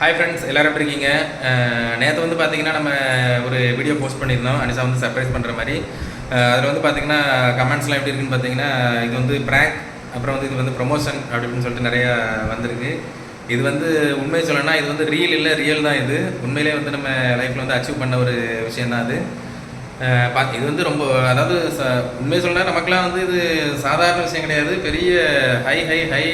Hi friends எல்லோரும் எப்படி இருக்கீங்க? நேற்று வந்து பார்த்தீங்கன்னா நம்ம ஒரு வீடியோ போஸ்ட் பண்ணியிருந்தோம். அனிஷா வந்து சர்ப்ரைஸ் பண்ணுற மாதிரி. அதில் வந்து பார்த்தீங்கன்னா கமெண்ட்ஸ்லாம் எப்படி இருக்குன்னு பார்த்தீங்கன்னா இது வந்து ப்ராங்க் அப்புறம் வந்து இது வந்து ப்ரொமோஷன் அப்படி இப்படின்னு சொல்லிட்டு நிறையா வந்திருக்கு. இது வந்து உண்மையை சொல்லணும்னா இது வந்து ரியல் இல்லை ரியல் தான் இது. உண்மையிலே வந்து நம்ம லைஃப்பில் வந்து அச்சீவ் பண்ண ஒரு விஷயம் தான் அது. பா- இது வந்து ரொம்ப அதாவது ச உண்மையை சொல்லணும்னா நமக்குலாம் வந்து இது சாதாரண விஷயம் கிடையாது. பெரிய ஹை ஹை ஹை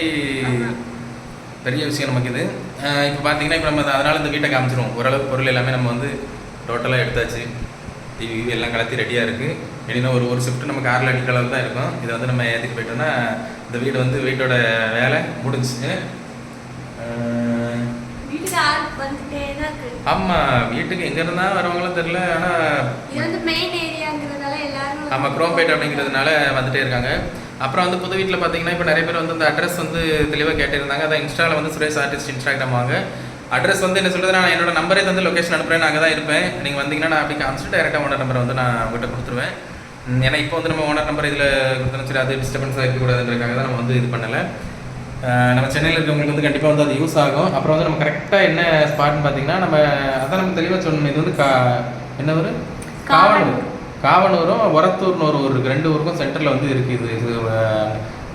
பெரிய விஷயம் நமக்கு இது. இப்போ பார்த்தீங்கன்னா இப்போ நம்ம அதனால் இந்த வீட்டை காமிச்சிருவோம். ஓரளவுக்கு பொருள் எல்லாமே நம்ம வந்து டோட்டலாக எடுத்தாச்சு. டிவி எல்லாம் கலத்தி ரெடியாக இருக்குது இனிமே ஒரு ஒரு ஷிஃப்ட் நம்ம காரில் அடிக்கிற அளவுக்கு தான் இருக்கும். இதை வந்து நம்ம ஏற்றிட்டு போயிட்டோம்னா இந்த வீடு வந்து வீட்டோட வேலை முடிஞ்சுச்சு. வீட்டுக்கு ஆமாம் வீட்டுக்கு எங்கே இருந்தால் வரவங்களும் தெரில ஆனால் நம்ம குரோம்பேட் அப்படிங்கிறதுனால வந்துட்டே இருக்காங்க. அப்புறம் வந்து புது வீட்டில் பார்த்தீங்கன்னா இப்போ நிறைய பேர் வந்து இந்த அட்ரஸ் வந்து தெளிவாக கேட்டிருந்தாங்க. அதான் இன்ஸ்டாவில் வந்து சுரேஷ் ஆர்டிஸ்ட் இன்ஸ்டாகிராம் வாங்க. அட்ரஸ் வந்து என்ன சொல்றது நான் என்னோட நம்பரே தந்து லொக்கேஷன் அனுப்புறேன். அங்கே தான் இருப்பேன். நீங்கள் வந்தீங்கன்னா நான் அப்படி காமிச்சிட்டு டேரெக்டாக ஓனர் நம்பரை வந்து நான் உங்கள்கிட்ட கொடுத்துருவேன். ஏன்னா இப்போ வந்து நம்ம ஓனர் நம்பர் இதில் கொடுத்தோம் சரி அது டிஸ்டர்பன்ஸாக இருக்கக்கூடாதுன்றதுக்காக தான் நம்ம வந்து இது பண்ணலை. நம்ம சென்னையில் இருக்கவங்களுக்கு வந்து கண்டிப்பாக வந்து அது யூஸ் ஆகும். அப்புறம் வந்து நம்ம கரெக்டாக என்ன ஸ்பாட்னு பார்த்தீங்கன்னா நம்ம அதான் நம்ம தெளிவாக சொல்லணும். இது வந்து கா என்ன ஊர்? காவனூர். காவனூரும் ஒரத்தூர்னு ஒரு ஊர் இருக்கு. ரெண்டு ஊருக்கும் சென்டரில் வந்து இருக்குது இது.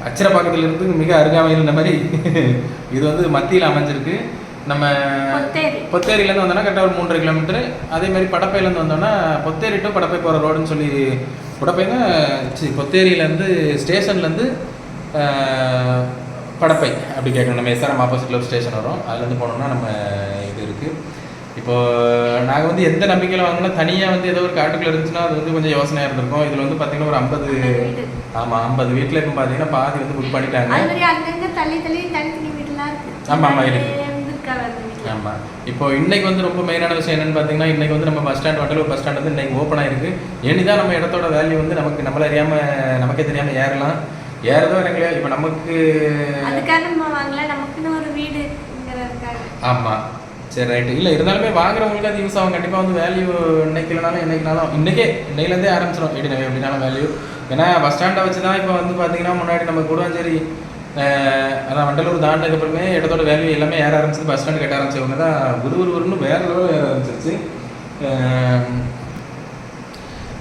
அச்சிரப்பாக்கத்துல இருந்து மிக அருகாமையில் இந்த மாதிரி இது வந்து மத்தியில் அமைஞ்சிருக்கு. நம்ம பொத்தேரி. பொத்தேரியிலேருந்து வந்தோம்னா கரெக்டாக ஒரு மூன்றரை கிலோமீட்டர். அதே மாதிரி படப்பையிலேருந்து வந்தோம்னா பொத்தேரி டு படப்பை போகிற ரோடுன்னு சொல்லி படப்பைங்க சி பொத்தேரியிலேருந்து ஸ்டேஷன்லேருந்து படப்பை. அப்படி கேட்கணும். நம்ம எஸ்ஆர்எம் ஆப்போசிட்டில் ஒரு ஸ்டேஷன் வரும். அதுலேருந்து போனோம்னா நம்ம இது இருக்குது இப்போ நாங்கள் வந்து எந்த நம்பிக்கையில் வாங்கினா தனியாக வந்து ஏதோ ஒரு காட்டுக்குள்ள இருந்துச்சுன்னா அது வந்து கொஞ்சம் யோசனையாக இருந்திருக்கும். இதில் வந்து பார்த்தீங்கன்னா ஒரு ஐம்பது வீடு. ஆமாம் ஐம்பது வீட்டில் இப்போ பார்த்தீங்கன்னா பாதி வந்து புக் பண்ணிட்டாங்க. தனித்தனி வீடுலாம் இருக்கு. ஆமாம் இப்போ இன்னைக்கு வந்து ரொம்ப மெயினான விஷயம் என்னன்னு பார்த்தீங்கன்னா இன்னைக்கு வந்து நம்ம bus stand Vandalur bus stand வந்து இன்னைக்கு ஓப்பன் ஆயிருக்கு. இனிதான் நம்ம இடத்தோட வேல்யூ வந்து நமக்கு நம்மள அறியாம நமக்கே தெரியாம ஏறலாம். ஏறதோ இறங்கலையோ இப்போ நமக்கு அதுக்காக நம்ம வாங்கல நமக்குன்னு ஒரு வீடுங்கிறதுக்காக. ஆமாம் சரி ரைட்டு இல்லை இருந்தாலுமே வாங்குறவங்களுக்கு அது யூஸ் ஆகும். கண்டிப்பாக வந்து வேல்யூ இன்னைக்கு இல்லைனாலும் என்னைக்குனாலும் இன்னைக்கே இன்னையிலேருந்தே ஆரம்பிச்சிடும் எப்படி நம்ம எப்படினாலும் வேல்யூ ஏன்னா பஸ் ஸ்டாண்டை வச்சு தான் இப்போ வந்து பார்த்தீங்கன்னா முன்னாடி நம்ம அஹ், அதான் வண்டலூர் தாண்டதுக்கு அப்புறமே இடத்தோட வேல்யூ எல்லாமே ஏற ஆரம்பிச்சது. பஸ் ஸ்டாண்ட் கட்ட ஆரம்பிச்சவங்க தான் குரு குருன்னு வேற லெவலில் ஏற ஆரம்பிச்சிருச்சு.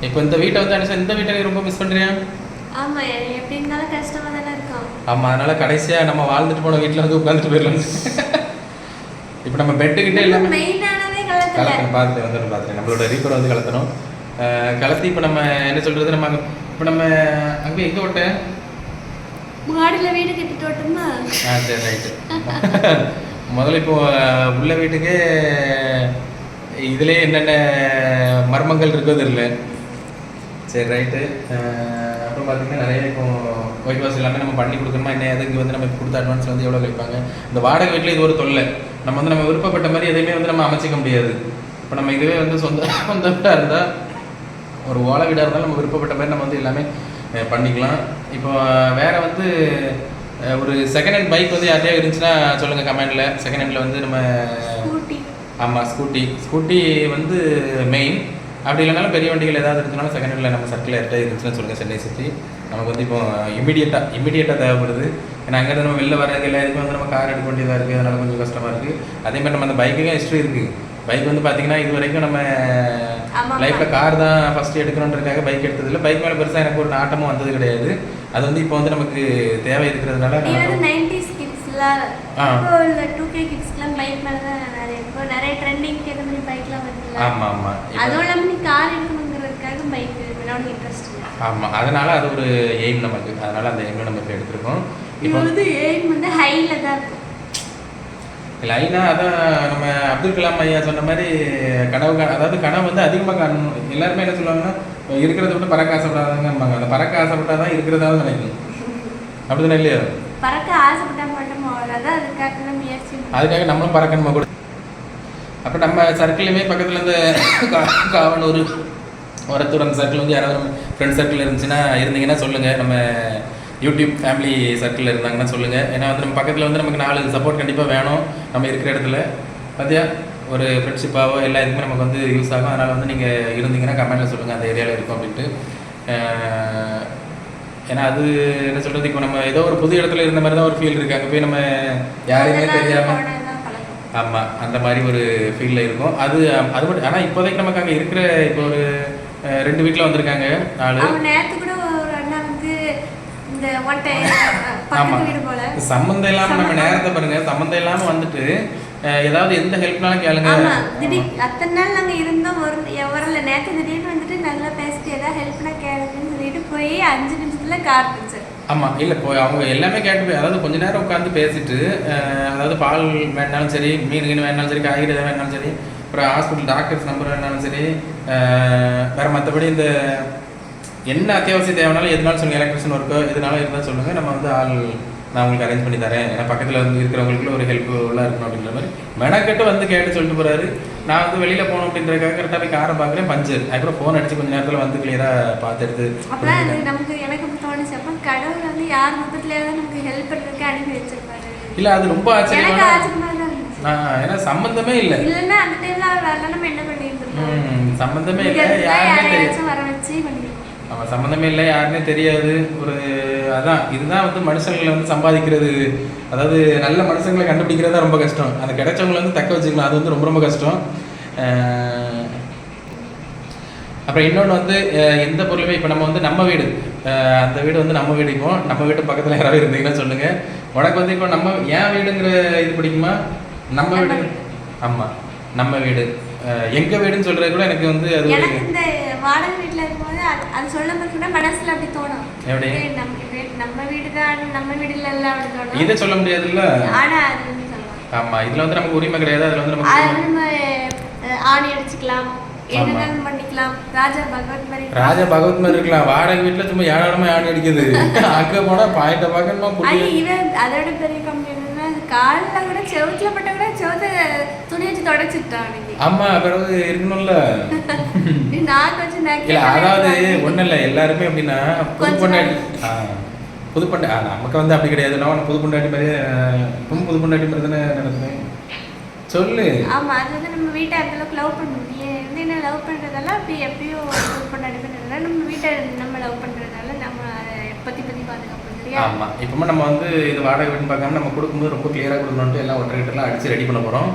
இப்போ இந்த வீட்டை வந்து அனுசா இந்த வீட்டை ரொம்ப மிஸ் பண்ணுறியா ஆமா எப்படி இருந்தாலும் கஷ்டமா தானே இருக்கும். ஆமாம் அதனால கடைசியாக நம்ம வாழ்ந்துட்டு போன வீட்டில் வந்து உட்காந்துட்டு போயிடலாம் இப்போ நம்ம பெட்டுக்கிட்டே எல்லாமே கலத்தணும் பார்த்துட்டு வந்துடும் பார்த்துட்டு. நம்மளோட ரீப்பர் வந்து கலத்தணும் கலத்தி இப்போ நம்ம என்ன சொல்கிறது நம்ம இப்போ நம்ம அங்கே எங்கே விட்ட மாடியில வீடு கட்டிட்டு விட்டோம்னா ஆ சரி ரைட்டு முதல்ல இப்போ உள்ள வீட்டுக்கே இதுலேயே என்னென்ன மர்மங்கள் இருக்கோ தெரியல. சரி ரைட்டு அப்புறம் பார்த்தீங்கன்னா நிறைய இப்போ ஒயிட் வாஷ் எல்லாமே நம்ம பண்ணி கொடுக்கணுமா? என்ன எது இங்கே வந்து நம்ம கொடுத்த அட்வான்ஸ் வந்து எவ்வளோ கழிப்பாங்க? இந்த வாடகை வீட்டில் இது ஒரு தொல்லை. நம்ம வந்து நம்ம விருப்பப்பட்ட மாதிரி எதையுமே வந்து நம்ம அமைச்சிக்க முடியாது. இப்போ நம்ம இதுவே வந்து சொந்த சொந்த வீடாக இருந்தால் ஒரு ஓலை வீடாக இருந்தாலும் நம்ம விருப்பப்பட்ட மாதிரி நம்ம வந்து எல்லாமே பண்ணிக்கலாம். இப்போ வேற வந்து ஒரு செகண்ட் ஹேண்ட் பைக் வந்து யார்ட்டையா இருந்துச்சுன்னா சொல்லுங்கள் கமெண்டில் செகண்ட் ஹேண்டில் வந்து நம்ம ஆமாம் ஸ்கூட்டி ஸ்கூட்டி வந்து மெயின் அப்படி இல்லைனாலும் பெரிய வண்டிகள் ஏதாவது இருந்துச்சுனாலும் செகண்ட் ஹேண்டில் நம்ம சர்க்கிள் யார்கிட்ட இருந்துச்சுன்னு சொல்லுங்கள் சென்னை சுற்றி நமக்கு வந்து இப்போ இமீடியட்டாக இமீடியட்டாக தேவைப்படுது. ஏன்னா அங்கேருந்து நம்ம வெளில வரதுக்கு எல்லா இதுக்கும் வந்து நம்ம கார் எடுக்க வேண்டியதாக இருக்குது அதனால கொஞ்சம் கஷ்டமாக இருக்குது அதே மாதிரி நம்ம அந்த பைக்குக்கும் ஹிஸ்ட்ரி இருக்குது பைக் வந்து பார்த்தீங்கன்னா இது வரைக்கும் நம்ம. லைஃப்பில் கார் தான் ஃபஸ்ட்டு எடுக்கணுன்றதுக்காக பைக் எடுத்ததில்ல. பைக் மேலே பெருசாக எனக்கு ஒரு நாட்டமும் வந்தது கிடையாது. அது வந்து இப்போ வந்து நமக்கு தேவை இருக்கிறதுனால ஆமாம் ஆமாம் அதுவும் இல்லாம நீ கார் இன்ட்ரெஸ்ட் இல்லை. ஆமாம் அதனால அது ஒரு எய்ம் நமக்கு. அதனால அந்த எய்ம் நம்ம இப்போ எடுத்திருக்கோம். இப்போ வந்து எய்ம் வந்து ஹைல தான் இருக்கும். லைனா அதான் நம்ம அப்துல் கலாம் ஐயா சொன்ன மாதிரி கனவு அதாவது கனவு வந்து அதிகமாக காணணும். எல்லாருமே என்ன சொல்லுவாங்கன்னா இருக்கிறத விட்டு பறக்க ஆசைப்படாதாங்கம்பாங்க. அந்த பறக்க ஆசைப்பட்டா தான் இருக்கிறதாவது நினைக்கணும். அப்படிதானே இல்லையா? பறக்க ஆசைப்பட்டா மட்டும் அவ்வளோதான் அதுக்காக முயற்சி. அதுக்காக நம்மளும் பறக்கணுமா கூட? அப்போ நம்ம சர்க்கிளுமே பக்கத்தில் இந்த கா- காவனூர் ஒரத்தூர் அந்த சர்க்கிள் வந்து யாராவது ஃப்ரெண்ட் சர்க்கிள் இருந்துச்சுன்னா இருந்தீங்கன்னா சொல்லுங்கள் நம்ம யூடியூப் ஃபேமிலி சர்க்கிளில் இருந்தாங்கன்னா சொல்லுங்கள் ஏன்னா வந்து நம்ம பக்கத்தில் வந்து நமக்கு நாலு சப்போர்ட் கண்டிப்பாக வேணும். நம்ம இருக்கிற இடத்துல. பார்த்தியா ஒரு ஃப்ரெண்ட்ஷிப்பாவோ எல்லா இதுக்குமே நமக்கு வந்து யூஸ் ஆகும். அதனால் வந்து நீங்கள் இருந்தீங்கன்னா கமெண்ட்டில் சொல்லுங்கள் அந்த ஏரியாவில் இருக்கும் அப்படின்ட்டு. ஏன்னா அது என்ன சொல்கிறது இப்போ நம்ம ஏதோ ஒரு புது இடத்துல இருந்த மாதிரி தான் ஒரு ஃபீல் இருக்குது அங்கே போய் நம்ம யாரையுமே அதெல்லாம் தெரியாமல். ஆமாம் அந்த மாதிரி ஒரு ஃபீல்டில் இருக்கும். அது அது மட்டும் ஆனால் இப்போதைக்கு நமக்கு அங்கே இருக்கிற இப்போ ஒரு ரெண்டு வீட்டில் வந்திருக்காங்க அவன் நேத்து கூட ஒரு அண்ணா வந்து இந்த ஒட்டை ஆமா பக்கத்து வீடு போல. சம்மந்தம் இல்லாம நம்ம நேரத்தை பாருங்க சம்மந்தம் இல்லாம வந்துட்டு ஏதாவது எந்த ஹெல்ப்னாலும் கேளுங்க. திடீர் அத்தனை நாள் நாங்க இருந்தோம் ஒரு வரல நேத்து திடீர்னு வந்துட்டு நல்லா பேசிட்டு ஏதாவது ஹெல்ப்னா கேளுங்கன்னு சொல்லிட்டு போய் அஞ்சு நிமிஷத்துல கார் பிடிச்சாரு ஆமா இல்ல இப்போ அவங்க எல்லாமே கேட்டு அதாவது கொஞ்ச நேரம் உட்காந்து பேசிட்டு அதாவது பால் வேணாலும் சரி மீன் வேணாலும் சரி காய்கறி எதாவது வேணாலும் சரி அப்புறம் ஹாஸ்பிட்டல் டாக்டர்ஸ் நம்பர் வேணாலும் சரி வேற மற்றபடி இந்த என்ன அத்தியாவசிய தேவைனாலும் எதுனாலும் சொல்லுங்க. எலக்ட்ரிஷன் ஒர்க்கோ எதுனாலும் இருந்தால் சொல்லுங்க. நம்ம வந்து ஆள் நான் உங்களுக்கு அரேஞ்ச் பண்ணி தரேன். ஏன்னா பக்கத்தில் வந்து இருக்கிறவங்களுக்கு ஒரு ஹெல்ப்ஃபுல்லாக இருக்கணும் அப்படின்ற மாதிரி. மெனக்கெட்டு வந்து கேட்டு சொல்லிட்டு போறாரு. நான் வந்து வெளியில போகணும் அப்படின்றதுக்காக கரெக்டாக போய் காரை பார்க்குறேன். பஞ்சர். அதுக்கப்புறம் ஃபோன் அடிச்சு கொஞ்ச நேரத்தில் வந்து கிளியராக பார்த்து எடுத்து அப்பதான் அது நமக்கு எனக்கு அப்ப தோணுச்சு. அப்ப கடவுள் வந்து யார் முகத்துலயாவது நமக்கு ஹெல்ப் பண்றதுக்கு அனுப்பி வச்சிருப்பாரு. இல்லை அது ரொம்ப ஆச்சரியமான ஏன்னா சம்பந்தமே இல்லை. இல்லைன்னா அந்த டைம்ல அவர் வரல நம்ம என்ன பண்ணிட்டு இருப்போம் ம், சம்பந்தமே இல்லை. யாருமே வர வச்சு அவன் சம்மந்தமே இல்லை யாருன்னே தெரியாது. ஒரு அதான் இதுதான் வந்து மனுஷங்களை வந்து சம்பாதிக்கிறது. அதாவது நல்ல மனுஷங்களை கண்டுபிடிக்கிறது தான் ரொம்ப கஷ்டம். அந்த கிடைச்சவங்களை வந்து தக்க வச்சுக்கலாம். அது வந்து ரொம்ப ரொம்ப கஷ்டம். அப்புறம் இன்னொன்று வந்து எந்த பொருளுமே இப்போ நம்ம வந்து நம்ம வீடு. அந்த வீடு வந்து நம்ம வீடு இப்போ. நம்ம வீட்டு பக்கத்தில் யாராவது இருந்தீங்கன்னா சொல்லுங்கள் உனக்கு வந்து இப்போ நம்ம என் வீடுங்கிற இது பிடிக்குமா? நம்ம வீடு. ஆமாம் நம்ம வீடு. எங்க வீடுன்னு சொல்றது கூட எனக்கு வந்து அது எனக்கு இந்த வாடகை வீட்ல இருக்கும்போது அது சொல்லும் போது மனசுல அப்படி தோணும். எப்படி? நம்ம வீடு தான் நம்ம வீடு இல்ல அப்படி தோணும். இதை சொல்ல முடியாதுல்ல? ஆனா அது ஆமா. இதுல வந்து நமக்கு உரிமை கிடையாது. அதுல வந்து நமக்கு நம்ம ஆணி அடிச்சுக்கலாம். ராஜா பகவத் மாதிரி இருக்கலாம். வாடகை வீட்டுல சும்மா ஏழாடமா ஆடி அடிக்குது. அங்க போனா புள்ளி இவன் அதோட பெரிய கம்பெனி காலில் கூட செவுத்துல பட்ட ஆமா பிறகு இருக்கணும்ல. இல்ல அதாவது ஒண்ணும் இல்ல எல்லாருமே எப்படின்னா புது பொண்டாட்டி புது பொண்டா நமக்கு வந்து அப்படி கிடையாது. நான் புது பொண்டாட்டி புது பொண்டாட்டி மாதிரி தானே சொல்லு. ஆமா அது வந்து நம்ம வீட்டை அந்த அளவுக்கு லவ் நீ வந்து என்ன லவ் பண்றதெல்லாம் அப்படி எப்பயும் லவ் பண்ண பண்ணுறதுனால நம்ம வீட்டை நம்ம லவ் பண்றதுனால நம்ம பத்தி பத்தி நம்ம வந்து இது வாடகை வீடுன்னு பார்க்காம நம்ம கொடுக்கும்போது ரொம்ப கிளியரா கொடுக்கணும்ட்டு எல்லாம் ஒற்றை கிட்டலாம் அடிச்சு ரெடி பண்ண போறோம்.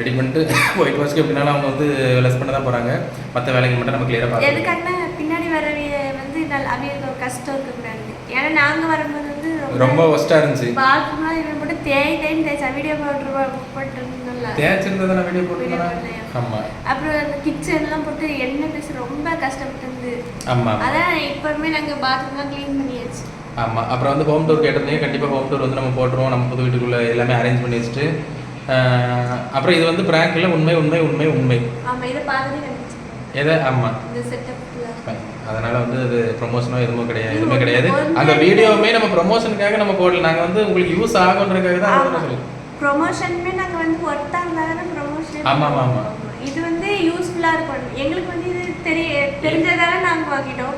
ரெடி பண்ணிட்டு ஒயிட் வாஷ்க்கு எப்படினாலும் அவங்க வந்து லெஸ் பண்ண தான் போறாங்க. மற்ற வேலைக்கு மட்டும் நம்ம கிளியரா பார்க்கணும் எதுக்காகனா பின்னாடி வரவிய வந்து நல்ல ஒரு கஷ்டம் இருக்கக்கூடாது. ஏன்னா நாங்க வரும்போது வந்து ரொம்ப ஒஸ்டா இருந்துச்சு. பாத்ரூம்லாம் இவன் மட்டும் தேய் தேய்ன்னு தேய்ச்சா வீடியோ போட்டு போட்டு இருந்தோம்ல தேய்ச்சிருந்ததை நான் வீடியோ Video போட்டுருந்தேன் போடலையா? ஆமா. அப்புறம் அந்த கிச்சன்லாம் போட்டு எண்ணெய் பேசி ரொம்ப கஷ்டப்பட்டு இருந்து ஆமா. அதான் இப்பவுமே நாங்க பாத்ரூம்லாம் க்ளீன் பண்ணியாச்சு. ஆமா அப்புறம் வந்து ஹோம் டூர் கேட்டிருந்தீங்க. கண்டிப்பா ஹோம் டூர் வந்து நம்ம போட்டுருவோம். நம்ம புது வீட்டுக்குள்ள எல்லாமே அரேஞ்ச் பண்ணி வச்சுட்டு. அப்புறம் இது வந்து பிராங்க்ல உண்மை உண்மை உண்மை உண்மை. ஆமா இதை பார்த்ததே கண்டுச்சு எதை? ஆமா. இந்த செட்டப்ல அதனால வந்து அது ப்ரொமோஷனோ எதுவும் கிடையாது. எதுவுமே கிடையாது. அந்த வீடியோவுமே நம்ம ப்ரொமோஷனுக்காக நம்ம போடல. நாங்க வந்து உங்களுக்கு யூஸ் ஆகுன்றதுக்காக தான் அதை சொல்லுவோம் ப்ரொமோஷனுமே நாங்க வந்து ஒர்த்தா இருந்தாலும் ப்ரொமோஷன் ஆமா, ஆமா, ஆமா. இது வந்து யூஸ்ஃபுல்லா இருக்கும். எங்களுக்கு வந்து இது தெரிய தெரிஞ்சதால நாங்க வாங்கிட்டோம்.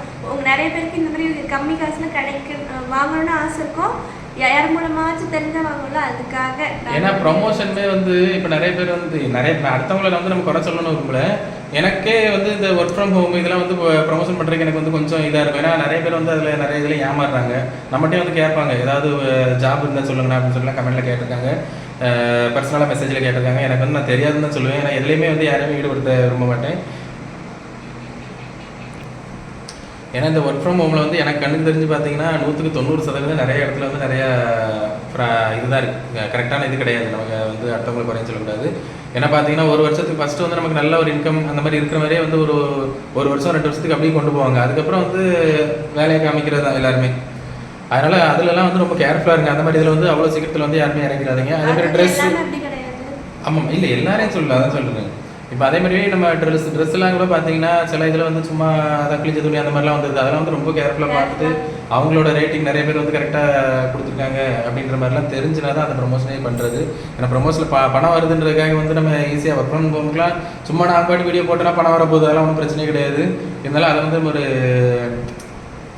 நிறைய பேருக்கு இந்த மாதிரி கம்மி காசுல கிடைக்க வாங்கணும்னு ஆசை இருக்கும். யார் மூலமாச்சும் தெரிஞ்சா வாங்கல அதுக்காக ஏன்னா ப்ரொமோஷனுமே வந்து இப்போ நிறைய பேர் வந்து நிறைய அடுத்தவங்கள வந்து நம்ம குறை சொல்லணும் விரும்பல. எனக்கே வந்து இந்த ஒர்க் ஃப்ரம் ஹோம் இதெல்லாம் வந்து ப்ரொமோஷன் பண்ணுறதுக்கு எனக்கு வந்து கொஞ்சம் இதாக இருக்கும். ஏன்னா நிறைய பேர் வந்து அதில் நிறைய இதில் ஏமாறுறாங்க. நம்மகிட்டே வந்து கேட்பாங்க ஏதாவது ஜாப் இருந்தால் சொல்லுங்கண்ணா அப்படின்னு சொல்லி கமெண்ட்டில் கேட்டிருக்காங்க. பர்சனலாக மெசேஜில் கேட்டிருக்காங்க. எனக்கு வந்து நான் தெரியாதுன்னு தான் சொல்லுவேன். ஏன்னா எதுலேயுமே வந்து யாரையுமே ஈடுபடுத்த விரும்ப மாட்டேன். ஏன்னா இந்த ஒர்க் ஃப்ரம் ஹோமில் வந்து எனக்கு கண்ணுக்கு தெரிஞ்சு பார்த்தீங்கன்னா நூற்றுக்கு தொண்ணூறு சதவீதம் நிறைய இடத்துல வந்து நிறைய இதுதான் இருக்குது கரெக்டான இது கிடையாது. நமக்கு வந்து அடுத்தவங்களுக்கு குறையும் சொல்லக்கூடாது ஏன்னா பார்த்தீங்கன்னா ஒரு வருஷத்துக்கு ஃபஸ்ட்டு வந்து நமக்கு நல்ல ஒரு இன்கம் அந்த மாதிரி இருக்கிற மாதிரியே வந்து ஒரு ஒரு வருஷம் ரெண்டு வருஷத்துக்கு அப்படியே கொண்டு போவாங்க. அதுக்கப்புறம் வந்து வேலையை காமிக்கிறது தான் எல்லாருமே. அதனால அதுலலாம் வந்து ரொம்ப கேர்ஃபுல்லாக இருங்க. அந்த மாதிரி இதில் வந்து அவ்வளோ சீக்கிரத்தில் வந்து யாருமே இறங்கிறாதீங்க அதே மாதிரி ட்ரெஸ் ஆமாம். இல்லை எல்லாரையும் சொல்லல அதான் சொல்லுங்க இப்போ அதே மாதிரியே நம்ம ட்ரெஸ் ட்ரெஸ்லாம் கூட பார்த்தீங்கன்னா சில இதில் வந்து சும்மா தக்கிலிச்ச துணி அந்த மாதிரிலாம் வந்துருது அதெல்லாம் வந்து ரொம்ப கேர்ஃபுல்லாக பார்த்துட்டு அவங்களோட ரேட்டிங் நிறைய பேர் வந்து கரெக்டாக கொடுத்துருக்காங்க அப்படின்ற மாதிரிலாம் தெரிஞ்சுனா தான் அந்த ப்ரொமோஷனே பண்ணுறது ஏன்னா ப்ரொமோஷனில் ப பணம் வருதுன்றதுக்காக வந்து நம்ம ஈஸியாக ஒர்க் பண்ண போகலாம் சும்மா நான் பாட்டு வீடியோ போட்டோன்னா பணம் வர போகுது அதெல்லாம் ஒன்றும் பிரச்சனையே கிடையாது. இருந்தாலும் அதை வந்து ஒரு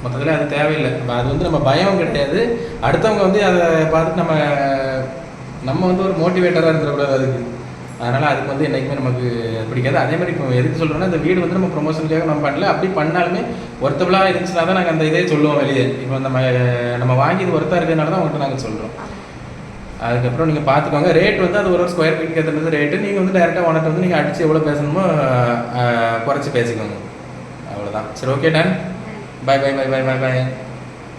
மொத்தத்தில் அது தேவையில்லை. அது வந்து நம்ம பயம் கிடையாது. அடுத்தவங்க வந்து அதை பார்த்துட்டு நம்ம நம்ம வந்து ஒரு மோட்டிவேட்டராக இருந்துடக்கூடாது அதுக்கு. அதனால் அதுக்கு வந்து என்றைக்குமே நமக்கு பிடிக்காது. அதே மாதிரி இப்போ எதுக்கு சொல்கிறோன்னா இந்த வீடு வந்து நம்ம ப்ரொமோஷனுக்காக நம்ம பண்ணல. அப்படி பண்ணாலுமே ஒர்த்தபுளாக இருந்துச்சுன்னா தான் நாங்கள் அந்த இதே சொல்லுவோம் வெளியே. இப்போ நம்ம நம்ம வாங்கி இது ஒர்த்தாக இருக்கிறதுனால தான் உங்கள்கிட்ட நாங்கள் சொல்கிறோம் அதுக்கப்புறம் நீங்கள் பார்த்துக்கோங்க ரேட் வந்து அது ஒரு ஒரு ஸ்கொயர் ஃபீட் ஏற்ற ரேட்டு நீங்கள் வந்து டேரெக்டாக ஓனர்ட்ட வந்து நீங்கள் அடித்து எவ்வளோ பேசணுமோ குறைச்சி பேசிக்கோங்க. அவ்வளோதான் சரி okay done bye bye bye bye bye bye